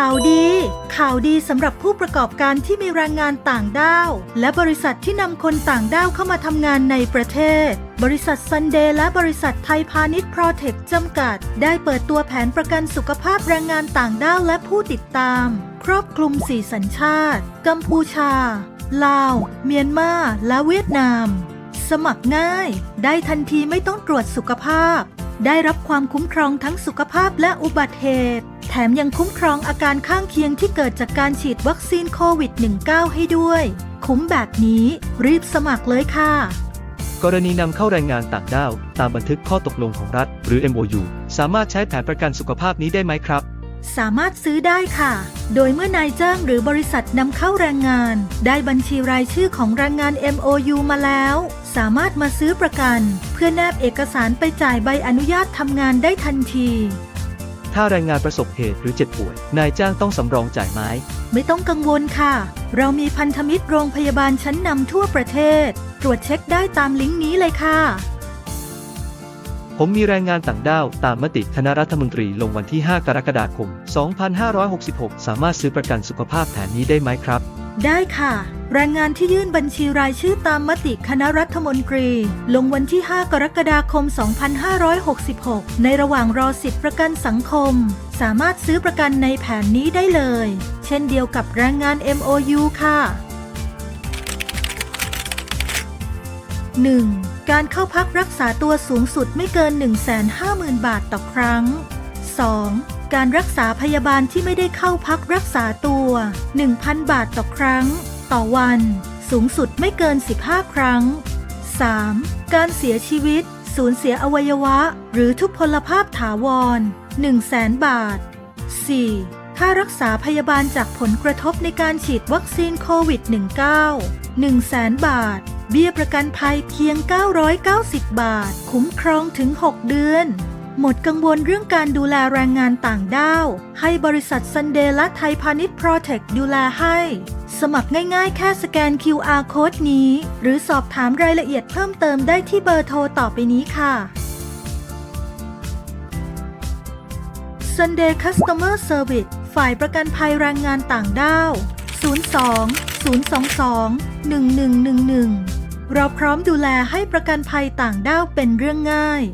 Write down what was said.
ข่าวดี ข่าวดีสำหรับผู้ประกอบการที่มีแรงงานต่างด้าว และบริษัทที่นำคนต่างด้าวเข้ามาทำงานในประเทศ บริษัทซันเดย์และบริษัทไทยพาณิชย์โปรเทคจำกัด ได้เปิดตัวแผนประกันสุขภาพแรงงานต่างด้าวและผู้ติดตาม ครอบคลุม4สัญชาติ กัมพูชา ลาว เมียนมา และเวียดนาม สมัครง่าย ได้ทันทีไม่ต้องตรวจสุขภาพ ได้รับความคุ้มครองทั้งสุขภาพและอุบัติเหตุ แถมยังคุ้มครองอาการข้างเคียงที่เกิดจากการฉีดวัคซีนโควิด -19 ให้ด้วย คุ้มแบบนี้รีบสมัครเลยค่ะ กรณีนำเข้าแรงงานต่างด้าว ตามบันทึกข้อตกลงของรัฐ หรือ MOU สามารถใช้แผนประกันสุขภาพนี้ได้ไหมครับสามารถซื้อได้ค่ะ โดยเมื่อนายจ้างหรือบริษัทนำเข้าแรงงาน ได้บัญชีรายชื่อของแรงงาน MOU มาแล้ว สามารถมาซื้อประกัน เพื่อแนบเอกสารไปจ่ายใบอนุญาตทำงานได้ทันที ถ้าแรงงานประสบเหตุหรือเจ็บป่วย นายจ้างต้องสำรองจ่ายไหมไม่ต้องกังวลค่ะ เรามีพันธมิตรโรงพยาบาลชั้นนำทั่วประเทศ ตรวจเช็คได้ตามลิงก์นี้เลยค่ะ ผมมีแรงงานต่างด้าวตามมติคณะรัฐมนตรีลงวันที่ 5 กรกฎาคม 2566 สามารถซื้อประกันสุขภาพแผนนี้ได้ไหมครับ ได้ค่ะ แรงงานที่ยื่นบัญชีรายชื่อตามมติคณะรัฐมนตรี ลงวันที่ 5 กรกฎาคม 2566 ในระหว่างรอสิทธิประกันสังคม สามารถซื้อประกันในแผนนี้ได้เลย เช่นเดียวกับแรงงาน MOU ค่ะ 1. การเข้าพักรักษาตัวสูงสุดไม่เกิน 150,000 บาทต่อครั้ง 2. การรักษาพยาบาลที่ไม่ได้เข้าพักรักษาตัว 1,000 บาทต่อครั้ง ต่อวัน สูงสุดไม่เกิน 15 ครั้ง 3. การเสียชีวิต สูญเสียอวัยวะ หรือทุพพลภาพถาวร 1 0 0 0 0บาท 4. ค่ารักษาพยาบาลจากผลกระทบในการฉีดวัคซีนโควิด -19 100,000บาท เบี้ยประกันภัยเพียง 990 บาท คุ้มครองถึง 6 เดือน หมดกังวลเรื่องการดูแลแรงงานต่างด้าว ให้บริษัทซันเดย์และไทยพาณิชย์โปรเทคดูแลให้ สมัครง่ายๆ แค่สแกน QR code นี้ หรือสอบถามรายละเอียดเพิ่มเติมได้ที่เบอร์โทรต่อไปนี้ค่ะ Sunday Customer Service ฝ่ายประกันภัยแรงงานต่างด้าว 02 022 1111 เราพร้อมดูแลให้ประกันภัยต่างด้าวเป็นเรื่องง่าย